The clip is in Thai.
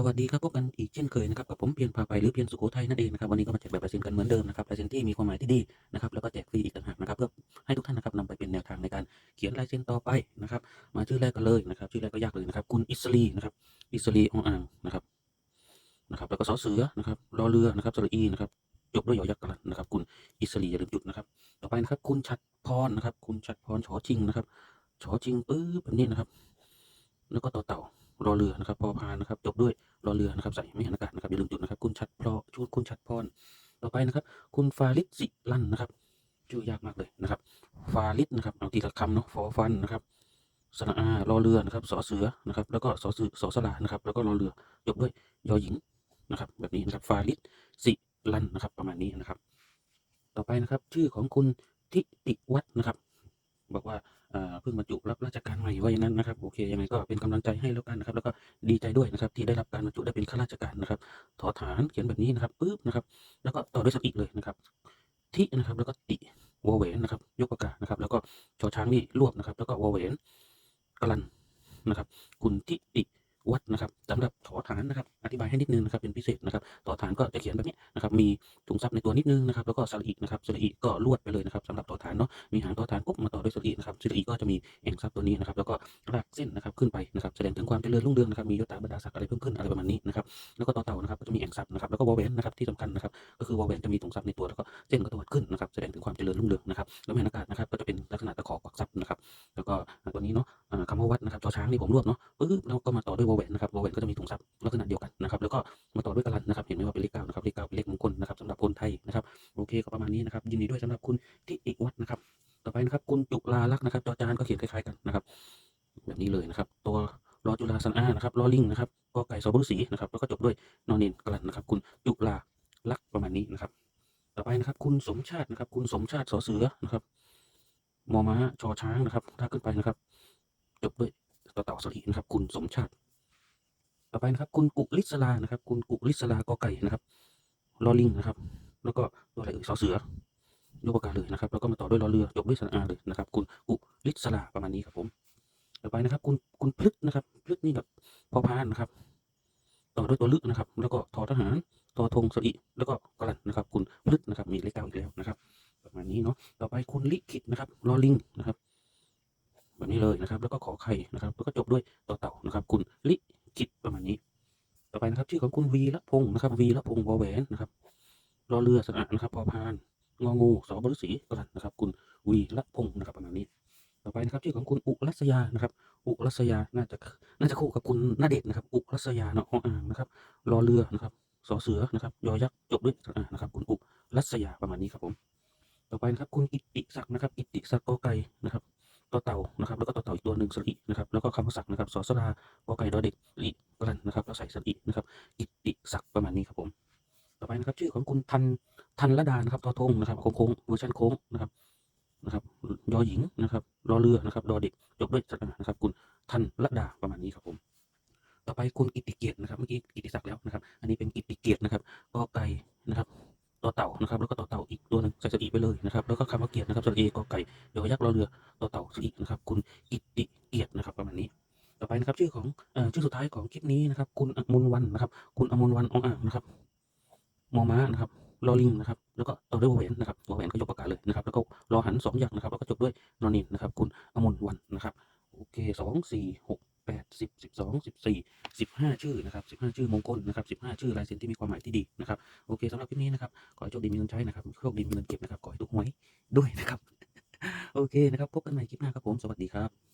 สวัสดีครับพบกันอีกเช่นเคยนะครับกับผมเพียรพาไปหรือเพียรสุโขทัยนั่นเองนะครับวันนี้ก็มาแจกแบบลายเซ็นกันเหมือนเดิมนะครับลายเซ็นที่มีความหมายที่ดีนะครับแล้วก็แจกฟรีอีกต่างหากนะครับเพื่อให้ทุกท่านนะครับนำไปเป็นแนวทางในการเขียนลายเซ็นต่อไปนะครับมาชื่อแรกกันเลยนะครับชื่อแรกก็ยากเลยนะครับคุณอิสรีนะครับอิสรีออ่างนะครับนะครับแล้วก็สอเสือนะครับรอเรือนะครับสระอีนะครับจบด้วยยอยักษ์กันนะครับ คุณอิสรีอย่าลืมจุดนะครับ ต่อไปนะครับ คุณชัดพรนะครับ คุณชัดพรชอชิงนะครับชอชิงปื๊บแบบนี้นะครับ แล้วก็ต่อเต่า รอเรือนะครับพอพานนะครับจบด้วยรอเรือนะครับใส่ไม่หันอากาศนะครับอย่าลืมจุดนะครับคุณชัดพรอชุดคุณชัดพรต่อไปนะครับ คุณฟาริสิลันนะครับชื่อยากมากเลยนะครับ ฟาริสนะครับเอาทีละคำเนาะฟอฟันนะครับสระอารอเรือนะครับสอเสือนะครับ แล้วก็สอสือสอสลานะครับ แล้วก็รอเรือจบด้วยยอหญิงนะครับ แบบนี้นะครับฟาริสสิลันนะครับ ประมาณนี้นะครับ ต่อไปนะครับ ชื่อของคุณทิติวัฒนะครับ บอกว่า เอ่อเพิ่งบรรจุรับราชการใหม่ว่าอย่างนั้นนะครับโอเคยังไงก็เป็นกำลังใจให้แล้วกันนะครับ แล้วก็ดีใจด้วยนะครับที่ได้รับการบรรจุได้เป็นข้าราชการนะครับถอฐานเขียนแบบนี้นะครับปึ๊บนะครับ แล้วก็ต่อด้วยสระอีเลยนะครับทินะครับแล้วก็ติวอแหวนนะครับ ยกปากกานะครับ แล้วก็ชอช้างนี่รวบนะครับ แล้วก็วอแหวนกลันนะครับ คุณทิติ วัฒน์นะครับสำหรับถอฐานนะครับ อธิบายให้นิดนึงนะครับเป็นพิเศษนะครับถอฐานก็จะเขียนแบบนี้นะครับ มีถุงซับในตัวนิดนึงนะครับ แล้วก็สระอีนะครับสระอีก็ลวดไปเลยนะครับสำหรับถอฐานเนาะมีหางต่อฐานปุ๊บมาต่อด้วยสระอีนะครับสระอีก็จะมีแอ่งซับตัวนี้นะครับ แล้วก็รากเส้นนะครับขึ้นไปนะครับ แสดงถึงความเจริญรุ่งเรืองนะครับมียศถาบรรดาศักดิ์อะไรเพิ่มขึ้นอะไรประมาณนี้นะครับ แล้วก็ต่อเต่านะครับก็จะมีแอ่งซับนะครับแล้วก็วอลเวนนะครับที่สำคัญนะครับก็คือวอลเวนจะมีถุงซับในตัวแล้วก็เส้นก็ตวัดขึ้นนะครับแสดงถึงความเจริญรุ่งเรืองนะครับแล้วแม่นอากาศนะครับก็จะเป็นลักษณะตะขอกวักซับนะครับแล้วก็ตัวนี้เนาะ คำว่าวัดนะครับจอช้างนี่ผมรวบเนาะปึ๊บแล้วก็มาต่อด้วยวอลเวนนะครับวอลเวนก็จะมีถุงซับลักษณะเดียวกันนะครับแล้วก็มาต่อด้วยกะลันนะครับเห็นไหมว่าเป็นเลขเก้านะครับเลขเก้าเป็นเลขมงคลนะครับสำหรับคนไทยนะครับโอเคก็ประมาณนี้นะครับยินดีด้วยสำหรับคุณทิติวัฒน์นะครับต่อไปนะครับคุณจุลาลักษณ์นะครับจอจานก็เขียนคล้ายๆกันนะครับแบบนี้เลยนะครับตัวรอจุฬาสันอานะครับรอลิงนะครับกอไก่สบุสีนะครับแล้วก็จบด้วยนอนเนนกลันนะครับ คุณจุลาลักษณ์ประมาณนี้นะครับ ต่อไปนะครับ คุณสมชาตินะครับ คุณสมชาติสอเสือนะครับมอม้าชอช้างนะครับถ้าขึ้นไปนะครับ จบด้วยต่อเต่าสลีนะครับ คุณสมชาติ ต่อไปนะครับ คุณกุลิศลานะครับ คุณกุลิศลากอไก่นะครับลอลิงนะครับ แล้วก็ตัวอะไรเอ่ยสอเสือยกปากกาเลยนะครับ แล้วก็มาต่อด้วยรอเรือจบด้วยสระอาเลยนะครับ คุณกุลิศลาประมาณนี้ครับผม ต่อไปนะครับ คุณคุณพลึกนะครับพลึกนี่แบบพอพานนะครับ ต่อด้วยตัวลึกนะครับ แล้วก็ทอทหารทอธงสรีแล้วก็กลันนะครับ คุณพลึกนะครับ มีเลขเก้าอีกแล้วนะครับ ประมาณนี้เนาะต่อไปคุณลิขิตนะครับลอลิงนะครับ แบบนี้เลยนะครับ แล้วก็ขอไข่นะครับ แล้วก็จบด้วยต่อเต่านะครับ คุณลิขิตประมาณนี้ ต่อไปนะครับ ชื่อของคุณวีละพงศ์นะครับวีละพงศ์วอแหวนนะครับรอเรือสระนะครับพอพานงองูสอบฤษีกลันนะครับ คุณวีละพงศ์นะครับประมาณนี้ ต่อไปนะครับ ชื่อของคุณอุรัสยานะครับ อุรัสยาน่าจะน่าจะคู่กับคุณนาเดชน์นะครับ อุรัสยาเนาะออ่างนะครับรอเรือนะครับสอเสือนะครับยอยักษ์จบด้วยนะครับ คุณอุรัสยาประมาณนี้ครับผม ต่อไปนะครับ คุณกิติศักดิ์นะครับกิตติศักดิ์กอไก่นะครับ ต่อเต่านะครับแล้วก็ต่อเต่าอีกตัวหนึ่งสลีนะครับแล้วก็คำว่าศักดิ์นะครับสอสลากอไก่ดอเด็กลีกลันนะครับแล้วใส่สลีนะครับกิติศักดิ์ประมาณนี้ครับผมต่อไปนะครับชื่อของคุณทันทันละดานะครับทอทงนะครับโค้งๆเวอร์ชันโค้งนะครับนะครับยอหญิงนะครับรอเรือนะครับดอเด็กจบด้วยสระอานะครับ คุณทันละดาประมาณนี้ครับผม ต่อไปคุณกิติเกียรตินะครับเมื่อกี้กิติศักดิ์แล้วนะครับ อันนี้เป็นกิติเกียรตินะครับกอไก่นะครับต่อเต่านะครับ แล้วก็ต่อเต่าอีกตัวหนึงใส่สลีไปเลยนะครับ แล้วก็คำว่าเกียรตินะครับสระเอกอไก่ยอยักษ์รอเรือ ต่อเต่าสีนะครับ คุณกิตติเกียรตินะครับประมาณนี้ ต่อไปนะครับชื่อของเอ่อชื่อสุดท้ายของคลิปนี้นะครับ คุณอมนวันนะครับ คุณอมนวันออ่างนะครับมอม้านะครับลอลิงนะครับแล้วก็ต่อด้วยวอแหวนนะครับวอแหวนก็ยกปากกาศเลยนะครับ แล้วก็รอหันสองอย่างนะครับ แล้วก็จบด้วยนอนนินนะครับ คุณอมนวันนะครับโอเคสองสี่หกแปดสิบสิบสองสิบสี่สิบห้าชื่อนะครับสิบห้าชื่อมงคลนะครับสิบห้าชื่อลายเซ็นที่มีความหมายที่ดีนะครับโอเคสำหรับคลิปนี้นะครับขอให้โชคดีมีเงินใช้นะครับโชคดีมีเงินเก็บนะครับขอให้ถูกหวยด้วยนะครับ โอเคนะครับ พบกันใหม่คลิปหน้าครับผม สวัสดีครับ